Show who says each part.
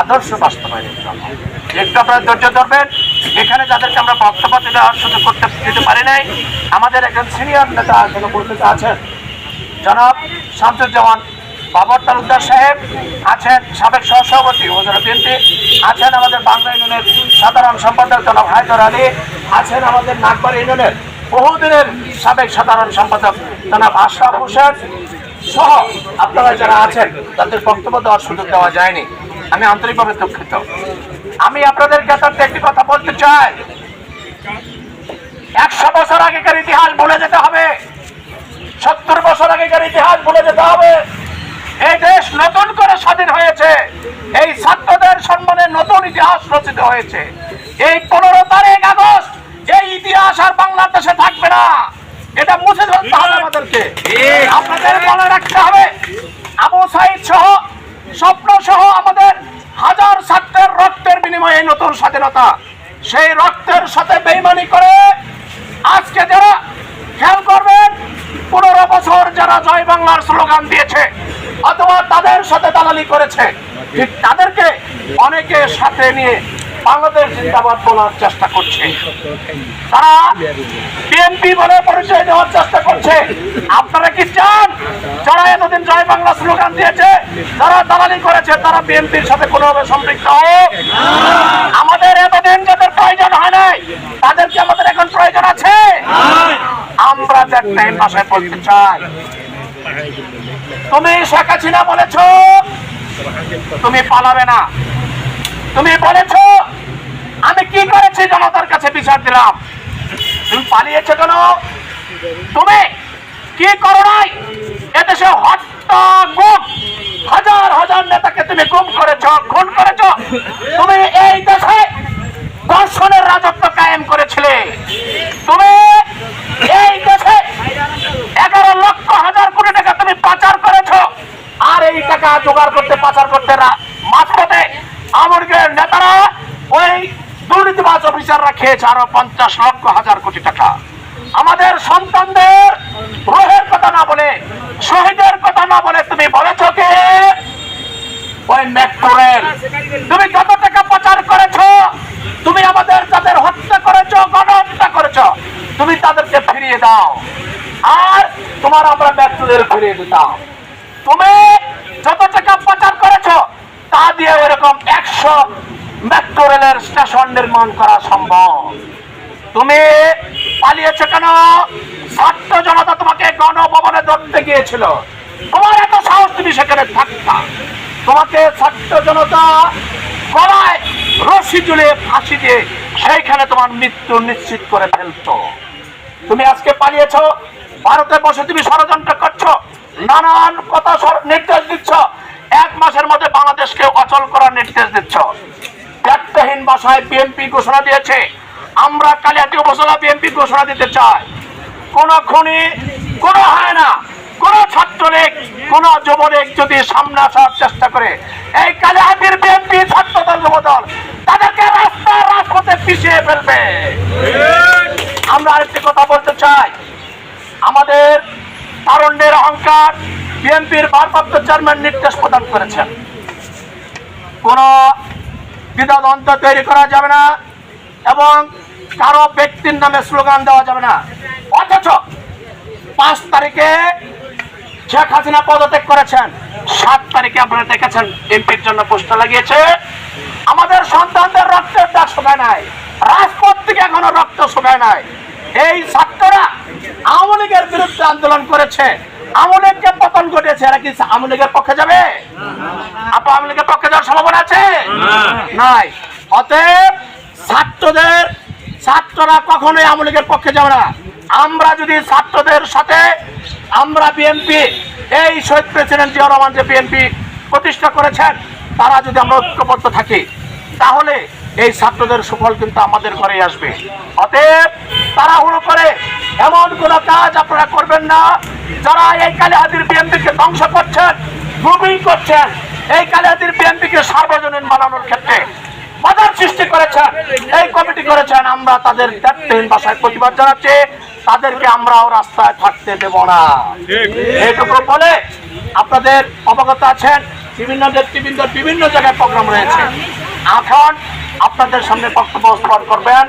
Speaker 1: আদর্শ বাস্তবায়নের জন্য। আপনারা ধৈর্য ধরবেন। এখানে যাদেরকে আমরা বক্তব্য দেওয়ার সুযোগ করতে দিতে পারি নাই, আমাদের একজন সিনিয়র নেতা এখানে উপস্থিত আছেন। জনাব শামসুজ্জামান বাবর তালুকদার সাহেব আছেন, সাবেক সহসভাপতি উপজেলা বিএনপি, আছেন আমাদের বাংলা ইউনিয়নের সাধারণ সম্পাদক জনাব হায়দর আলী, আছেন আমাদের নাগবার ইউনিয়নের বহুদিনের সাবেক সাধারণ সম্পাদক জনাব আশরাফ হোসেন সহ আপনারা যারা আছেন, তাদের বক্তব্য দেওয়ার সুযোগ দেওয়া যায়নি। আমি আন্তরিকভাবে দুঃখিত। আমি আপনাদের কাছে একটি কথা বলতে চাই। একশো বছর আগেকার ইতিহাস ভুলে যেতে হবে। সত্তর বছর আগেকার ইতিহাস ভুলে যেতে হবে। এই দেশ নতুন করে স্বাধীন হয়েছে। এই ছাত্রদের সম্মানে নতুন ইতিহাস রচিত হয়েছে। এই পনেরো তারিখ আগস্ট, এই ইতিহাস আর বাংলাদেশে থাকবে না। এটা মুছে ধরতে হবে আমাদেরকে। আপনাদের মনে রাখতে হবে আবু সাইদ সহ স্বপ্ন সহ আমাদের হাজার ছাত্রের রক্তের বিনিময়ে নতুন স্বাধীনতা। সেই রক্তের সাথে বেইমানি করে আজকে যারা খেয়াল করবেন পনেরো বছর যারা জয় বাংলার স্লোগান দিয়েছে অথবা তাদের সাথে দালালি করেছে ঠিক তাদেরকে অনেকে সাথে নিয়ে বাংলাদেশ জিন্দাবাদ বলার চেষ্টা করছে। তারা বিএনপি বলে পরিচয় দেওয়ার চেষ্টা করছে। আপনারা কি চান? যারা এতদিন জয় বাংলা স্লোগান দিয়েছে, যারা দালালি করেছে, তারা বিএনপির সাথে কোনোভাবে সম্পৃক্ত হোক আমাদের এতদিন যাদের প্রয়োজন হয় নাই তাদেরকে আমাদের এখন প্রয়োজন আছে? আমরা একটা এই ভাষায় বলতে চাই। তুমি শেখ হাসিনা বলেছ, তুমি পালাবে না। তুমি বলেছ আমি কি করেছি জনতার কাছে বিচার দিলাম? তুমি পালিয়েছো কেন? তুমি কি করো নাই? এদেশে হত্যা গুম। হাজার হাজার নেতাকে তুমি গুম করেছ, খুন করেছ। তুমি এই দেশে দর্শনের রাজত্ব কায়েম করেছিলে। তুমি এই দেশে এগারো লক্ষ হাজার কোটি টাকা তুমি পাচার করেছ। আর এই টাকা জোগাড় করতে, পাচার করতে না, মাঝপথে আমরগের নেতারা ওই দুর্নীতিবাজ অফিসাররা খেয়েছে আরও পঞ্চাশ লক্ষ হাজার কোটি টাকা। আমাদের সন্তানদের রোহের কথা না বলে, শহীদের কথা না বলে তুমি বলেছ কে? ওই মেট্রোরেল। তুমি কত টাকা প্রচার করেছ? তুমি আমাদের তাদের হত্যা করেছ, গণহত্যা করেছ। তুমি তাদেরকে ফিরিয়ে দাও। আর তোমার আমরা মেট্রো ফিরিয়ে দিতাম। তুমি যত টাকা প্রচার করেছ, তা দিয়ে এরকম একশো মেট্রো রেলের স্টেশন নির্মাণ করা সম্ভব। তুমি পালিয়েছো কেন? ছাত্র জনতা তোমাকে গণভবনে ধরতে গিয়েছিল। তোমার এত সাহস তুমি সেখানে থাকতা। তোমাকে ছাত্র জনতা গলায় রশি ঝুলিয়ে ফাঁসি দিয়ে সেইখানে তোমার মৃত্যু নিশ্চিত করে ফেলত। তুমি আজকে পালিয়েছো, ভারতে বসে তুমি ষড়যন্ত্র করছ, নানান কথা নির্দেশ দিচ্ছ, এক মাসের মধ্যে বাংলাদেশকে অচল করার নির্দেশ দিচ্ছ। ভাষায় বিএনপি ঘোষণা দিয়েছে। আমরা কালিয়াতি উপজেলা বিএনপি ঘোষণা দিতে চাই। কোন খুনি, কোন হয় না। কোন ছাত্রলীগ, কোন যুবলীগ যদি সামনে আসার চেষ্টা করে, এই কালিয়াতির বিএনপি ছাত্রদল, যুবদল, তাদেরকে রাস্তায় রাজপথে পিছিয়ে ফেলবে। আমরা আরেকটি কথা বলতে চাই। আমাদের তারুণ্যের অহংকার বিএনপির ভারপ্রাপ্ত চেয়ারম্যান নির্দেশ প্রদান করেছেন। কোন দ্বিধাদ্বন্দ্ব তৈরি করা যাবে না এবং কারও ব্যক্তির নামে স্লোগান দেওয়া যাবে না। অথচ পাঁচ তারিখে শেখ হাসিনা পদত্যাগ করেছেন। সাত তারিখে আপনারা দেখেছেন এমপির জন্য পোস্টার লাগিয়েছে। আমাদের সন্তানদের রক্তের দাগ শুকায় নাই। রাজপথ থেকে এখনও রক্ত শুকায় নাই। এই ছাত্ররা আওয়ামী লীগের বিরুদ্ধে আন্দোলন করেছে। আওয়ামী লীগকে পতন ঘটেছে এরা কি আওয়ামী লীগের পক্ষে যাবে? আওয়ামী লীগের পক্ষে যাওয়ার সম্ভাবনা আছে? নাই। অতএব ছাত্রদের ছাত্ররা কখনোই আওয়ামী লীগের পক্ষে যাবে না। আমরা যদি ছাত্রদের সাথে আমরা বিএনপি এই শহীদ প্রেসিডেন্ট জিয়া রহমান যে বিএনপি প্রতিষ্ঠা করেছেন তারা যদি আমরা ঐক্যবদ্ধ থাকি তাহলে এই ছাত্রদের সুফল কিন্তু আমাদের ঘরেই আসবে। অতএব তাড়াহুড়ো করে এমন কোন কাজ আপনারা করবেন না। যারা এই কালিহাতির বিএনপিকে ধ্বংস করছেন গ্রুপিং করছেন এই কালিহাতির বিএনপিকে সার্বজনীন বানানোর ক্ষেত্রে বাধার সৃষ্টি করেছেন। এই কমিটি করেছেন, আমরা তাদের ত্যাগহীন ভাষায় প্রতিবাদ জানাচ্ছি। তাদেরকে আমরাও রাস্তায় থাকতে দেব না। এইটুকু বলে আপনাদের অবগত আছেন, বিভিন্ন নেতৃবৃন্দ বিভিন্ন জায়গায় প্রোগ্রাম রয়েছে। এখন আপনাদের সামনে বক্তব্য উপস্থাপন করবেন।